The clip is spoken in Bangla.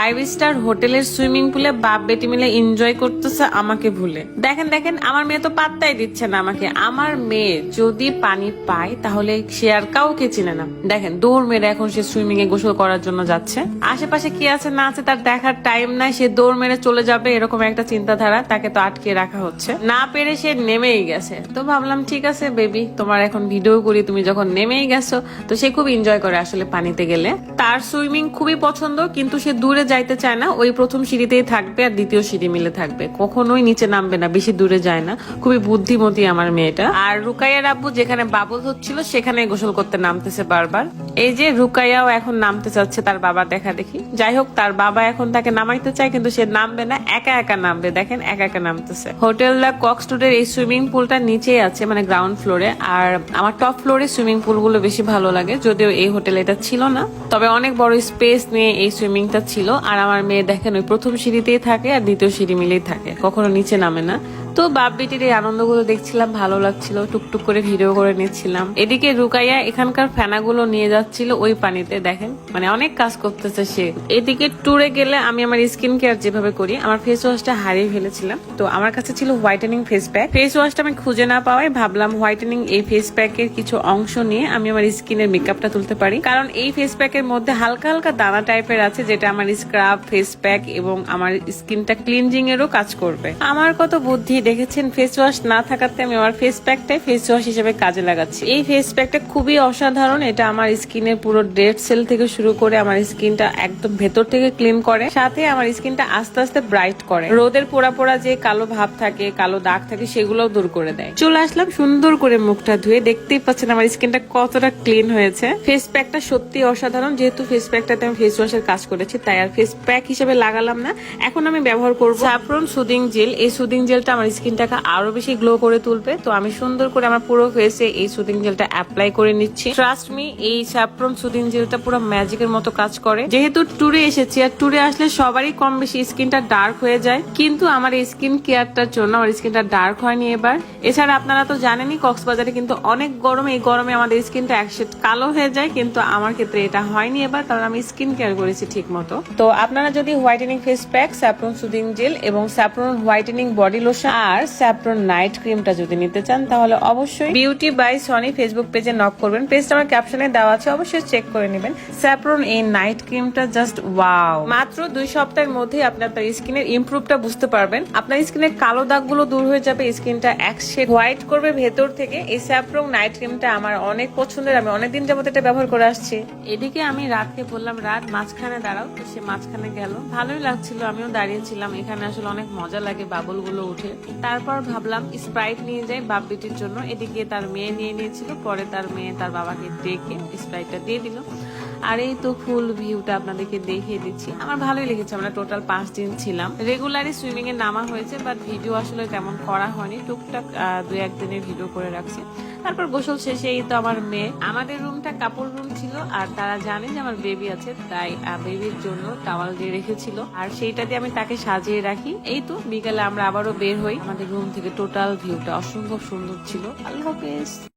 ফাইভ স্টার হোটেলের সুইমিং পুলে বাপ বেটি মিলে এনজয় করতেছে আমাকে ভুলে। দেখেন দেখেন, আমার মেয়ে তো পাত্তাই দিচ্ছে না আমাকে। আমার মেয়ে যদি পানি পায়, তাহলে সে আর কাউকে চিনে না। দেখেন, দৌড় মেরে এখন সে সুইমিং এ গোসল করার জন্য যাচ্ছে। আশেপাশে কি আছে না আছে তার দেখার টাইম নাই। সে দৌড় মেরে চলে যাবে এরকম একটা চিন্তাধারা তাকে তো আটকে রাখা হচ্ছে। না পেরে সে নেমেই গেছে। তো ভাবলাম, ঠিক আছে বেবি তোমার এখন ভিডিও করি, তুমি যখন নেমেই গেছো। তো সে খুব এনজয় করে আসলে পানিতে গেলে। তার সুইমিং খুবই পছন্দ, কিন্তু সে দূরে যাইতে চায় না, ওই প্রথম সিঁড়িতেই থাকবে আর দ্বিতীয় সিঁড়ি মিলে থাকবে। কখনোই নিচে নামবে না, বেশি দূরে যায় না। খুবই বুদ্ধিমতী আমার মেয়েটা। আর রুকাইয়ার আব্বু যেখানে বাবুল হচ্ছিল সেখানে গোসল করতে নামতেছে বারবার। এই যে রুকাইয়াও এখন নামতে চাচ্ছে তার বাবা দেখা দেখি। যাই হোক, তার বাবা এখন তাকে নামাইতে চায়, কিন্তু সে নামবে না, একা একা নামবে। দেখেন, একা একা নামতেছে। হোটেল দ্য কক্সটুডের এই সুইমিং পুলটা নিচেই আছে মানে গ্রাউন্ড ফ্লোরে। আর আমার টপ ফ্লোরে সুইমিং পুলগুলো বেশি ভালো লাগে, যদিও এই হোটেলে এটা ছিল না। তবে অনেক বড় স্পেস নিয়ে এই সুইমিংটা ছিল। আর আমার মেয়ে দেখেন, ওই প্রথম সিঁড়িতেই থাকে আর দ্বিতীয় সিঁড়ি মিলেই থাকে, কখনো নিচে নামে না। তো বাপ বেটির এই আনন্দগুলো দেখছিলাম, ভালো লাগছিল, টুকটুক করে ভিডিও করে নিচ্ছিলাম। এদিকে রুকাইয়া এখানকার ফেনাগুলো নিয়ে যাচ্ছিল ওই পানিতে, দেখেন। মানে অনেক কাজ করতেছে সে। এদিকে ট্যুরে গেলে আমি আমার স্কিন কেয়ার যেভাবে করি, আমার ফেস ওয়াশটা হারিয়ে ফেলেছিলাম। তো আমার কাছে ছিল হোয়াইটেনিং ফেস প্যাক ফেস ওয়াশটা আমি খুঁজে না পাওয়াই ভাবলাম হোয়াইটেনিং এই ফেস প্যাকের কিছু অংশ নিয়ে আমি আমার স্কিনের মেকআপটা তুলতে পারি। কারণ এই ফেস প্যাকের মধ্যে হালকা হালকা দানা টাইপের আছে, যেটা আমার স্ক্রাব ফেস প্যাক এবং আমার স্কিনটা ক্লিনজিং এরও কাজ করবে। আমার কত বুদ্ধি দেখেছেন ফেস ওয়াশ না থাকাতে আমি আমার ফেস প্যাকটাই ফেস ওয়াশ হিসেবে কাজে লাগাচ্ছি। এই ফেস প্যাকটা খুবই অসাধারণ, এটা আমার স্কিনের পুরো ডেড সেল থেকে শুরু করে আমার স্কিনটা একদম ভেতর থেকে ক্লিন করে, সাথে আমার স্কিনটা আস্তে আস্তে ব্রাইট করে। রোদের পোড়া পোড়া যে কালো ভাব থাকে, কালো দাগ থাকে, সেগুলোও দূর করে দেয়। চলে আসলাম সুন্দর করে মুখটা ধুয়ে, দেখতেই পাচ্ছেন আমার স্কিনটা কতটা ক্লিন হয়েছে। ফেস প্যাকটা সত্যি অসাধারণ, যেহেতু ফেস প্যাকটাতে আমি ফেস ওয়াশের কাজ করেছি, তাই আর ফেস প্যাক হিসেবে লাগালাম না। এখন আমি ব্যবহার করব স্যাফরন সুদিং জেল এই সুদিং জেলটা আমার স্কিনটাকে আরও বেশি গ্লো করে তুলবে। তো আমি সুন্দর করে আমার পুরো ফেসে এই সুদিং জেলটা অ্যাপ্লাই করে নিচ্ছি। ট্রাস্ট মি এই স্যাফরন সুদিং জেলটা পুরো ম্যাজিকের মতো কাজ করে। যেহেতু ট্যুরে এসেছি, আর ট্যুরে আসলে সবারই কম বেশি স্কিনটা ডার্ক হয়ে যায়। কিন্তু আমার স্কিন কেয়ারটার জন্য আমার স্কিনটা ডার্ক হয়নি এবার। এছাড়া আপনারা তো জানেনই, কক্সবাজারে কিন্তু অনেক গরমে, এই গরমে আমাদের স্কিনটা একশেট কালো হয়ে যায়। কিন্তু আমার ক্ষেত্রে এটা হয়নি এবার, কারণ আমি স্কিন কেয়ার করেছি ঠিক মতো তো আপনারা যদি whitening face pack saffron soothing gel এবং স্যাপ্রন হোয়াইটেনিং বডি লোশন আর স্যাপ্রন নাইট ক্রিমটা যদি নিতে চান তাহলে অবশ্যই বিউটি বাই সনি ফেসবুক পেজে নক করবেন। পেজটা আমার ক্যাপশনে দেওয়া আছে অবশ্যই চেক করে নেবেন। স্যাপ্রন এই নাইট ক্রিমটা জাস্ট ওয়াও। মাত্র দুই সপ্তাহের মধ্যেই আপনি আপনার স্কিনের ইমপ্রুভটা বুঝতে পারবেন। আপনার স্কিনের কালো দাগগুলো দূর হয়ে যাবে স্কিনটা এক শেড হোয়াইট করবে ভেতর থেকে। এই স্যাপ্রন নাইট ক্রিমটা আমার অনেক পছন্দের আমি অনেকদিন যাবত এটা ব্যবহার করে আসছি। এদিকে আমি রাতকে বললাম রাত মাঝখানে দাঁড়াও। তো সে মাঝখানে গেল। ভালোই লাগছিল আমিও দাঁড়িয়েছিলাম এখানে আসলে অনেক মজা লাগে বাবুলগুলো উঠে। তারপর ভাবলাম স্প্রাইট নিয়ে যাই বাপ বেটির জন্য। এদিকে তার মেয়ে নিয়ে নিয়েছিল, পরে তার মেয়ে তার বাবাকে ডেকে স্প্রাইটটা দিয়ে দিল। আর এই তো ফুল ভিউটা আপনাদেরকে দেখিয়ে দিচ্ছি। আমার ভালোই লেগেছে, আমরা টোটাল পাঁচ দিন ছিলাম। রেগুলারই সুইমিং এ নামা হয়েছে বাট ভিডিও আসলে তেমন করা হয়নি। টুকটাক দুই একদিনের ভিডিও করে রাখছি। তারপর গোসল শেষেই তো আমার মেয়ে। আমাদের রুমটা কাপড় রুম ছিল, আর তারা জানে যে আমার বেবি আছে, তাই বেবির জন্য টাওয়াল দিয়ে রেখেছিল। আর সেইটা দিয়ে আমি তাকে সাজিয়ে রাখি। এই তো বিকালে আমরা আবারও বের হই। আমাদের রুম থেকে টোটাল ভিউটা অসম্ভব সুন্দর ছিল। আল্লাহ হাফেজ।